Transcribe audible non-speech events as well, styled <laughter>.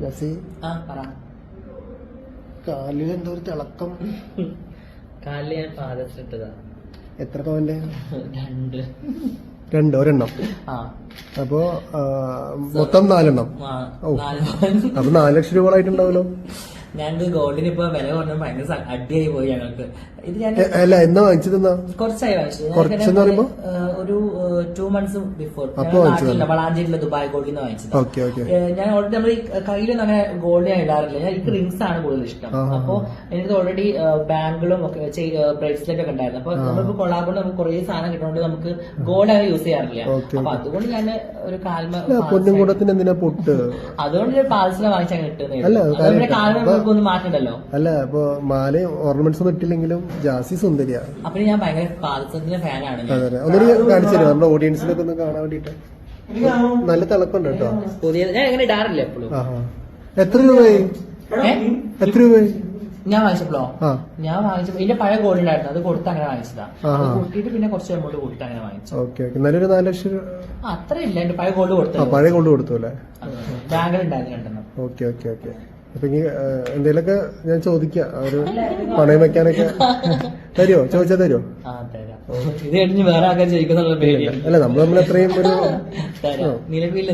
ജസി. ആ പറ. കാലിൽ എന്തോ ഒരു തിളക്കം. കാലിൽ ഞാൻ പാദസിട്ടതാ എത്ര പവന്റെ? രണ്ട്. രണ്ട്? ഒരെണ്ണം. അപ്പോ മൊത്തം നാലെണ്ണം. അപ്പൊ നാല് ലക്ഷം രൂപകളായിട്ടുണ്ടാവല്ലോ ഞങ്ങൾക്ക് ഗോൾഡിന് ഇപ്പൊ വില കുറഞ്ഞ ഭയങ്കര അടിയായി പോയി ഞങ്ങൾക്ക്. ഇത് ഞാൻ അല്ല എന്നാ വാങ്ങിച്ചതെന്നാ? കുറച്ചായി വാങ്ങിച്ചത്. ഒരു ടു മന്ത്സ് ബിഫോർ വാങ്ങിച്ചതാണ്. വളാഞ്ചേരിയിലെ ദുബായ് ഗോൾഡിൽ നിന്ന് വാങ്ങിച്ചത്. ഞാൻ ഓൾറെഡി നമ്മൾ കയ്യിലൊന്നും അങ്ങനെ ഗോൾഡ് ഞാൻ ഇടാറില്ല. ഞാൻ എനിക്ക് റിങ്സ് ആണ് കൂടുതൽ ഇഷ്ടം. അപ്പോ എനിക്ക് ഓൾറെഡി ബാങ്കിളും ഒക്കെ ബ്രേസ്ലെറ്റ് ഒക്കെ ഉണ്ടായിരുന്നു. അപ്പൊ നമ്മളിപ്പോ കൊള്ളാകൊണ്ട് നമുക്ക് കുറെ സാധനം കിട്ടുന്നുണ്ട്. നമുക്ക് ഗോൾഡ് അങ്ങനെ യൂസ് ചെയ്യാറില്ല. അപ്പൊ അതുകൊണ്ട് ഞാൻ ഒരു കാൽമ പൊന്നും കൂടത്തിന് എന്തിനാ പൊട്ട്? അതുകൊണ്ട് ഞാൻ പാൽസിനെ വാങ്ങിച്ചാൽ കിട്ടുന്നത് കാൽമ നമുക്ക് ഒന്നും മാറ്റണ്ടല്ലോ? അല്ല ഇപ്പൊ മാല ഓർണമെന്റ്സ് ഒന്നും ഇട്ടില്ലെങ്കിലും ജാസി സുന്ദരിയാ. അപ്പൊ ഞാൻ ഭയങ്കര പാദസത്തിന്റെ ഫാനാണ് അതെ അതെ. ഒന്നൊരു കാണിച്ചു തരും നമ്മുടെ ഓഡിയൻസിനൊക്കെ ഒന്ന് കാണാൻ വേണ്ടിട്ട് നല്ല തിളക്കുണ്ട് കേട്ടോ. പുതിയ ഞാൻ എങ്ങനെ ഇടാറില്ല എപ്പോഴും ആഹാ. എത്ര രൂപയായി? എത്ര രൂപയായി? ഞാൻ വാങ്ങിച്ചപ്പോ ആ. ഞാൻ വാങ്ങിച്ചപ്പോ ഇതിന്റെ പഴയ ഗോൾഡ് ഉണ്ടായിരുന്നു. അത് കൊടുത്ത് അങ്ങനെ വാങ്ങിച്ചതാ. ആഹാ. അത് കൂട്ടിയിട്ട് പിന്നെ കുറച്ച് എമൗണ്ട് കൊടുത്ത് അങ്ങനെ വാങ്ങിച്ചു. Okay okay. നല്ലൊരു നാല് ലക്ഷം രൂപ അത്ര ഇല്ല. എന്റെ പഴയ ഗോൾഡ് ആ കൊടുത്തു പഴയ കൊണ്ട് കൊടുത്തു അല്ലേ? ബാങ്കിൽ ഉണ്ടായിരുന്നു രണ്ടെണ്ണം. Okay okay okay. അപ്പൊ ഇനി എന്തെങ്കിലുമൊക്കെ ഞാൻ ചോദിക്കാം. അവർ പണയം വെക്കാനൊക്കെ. <laughs> തരുമോ ചോദിച്ചാ തരുമോ അല്ല നമ്മൾ നമ്മൾ എത്രയും ഒരു തരാം. നിലവിൽ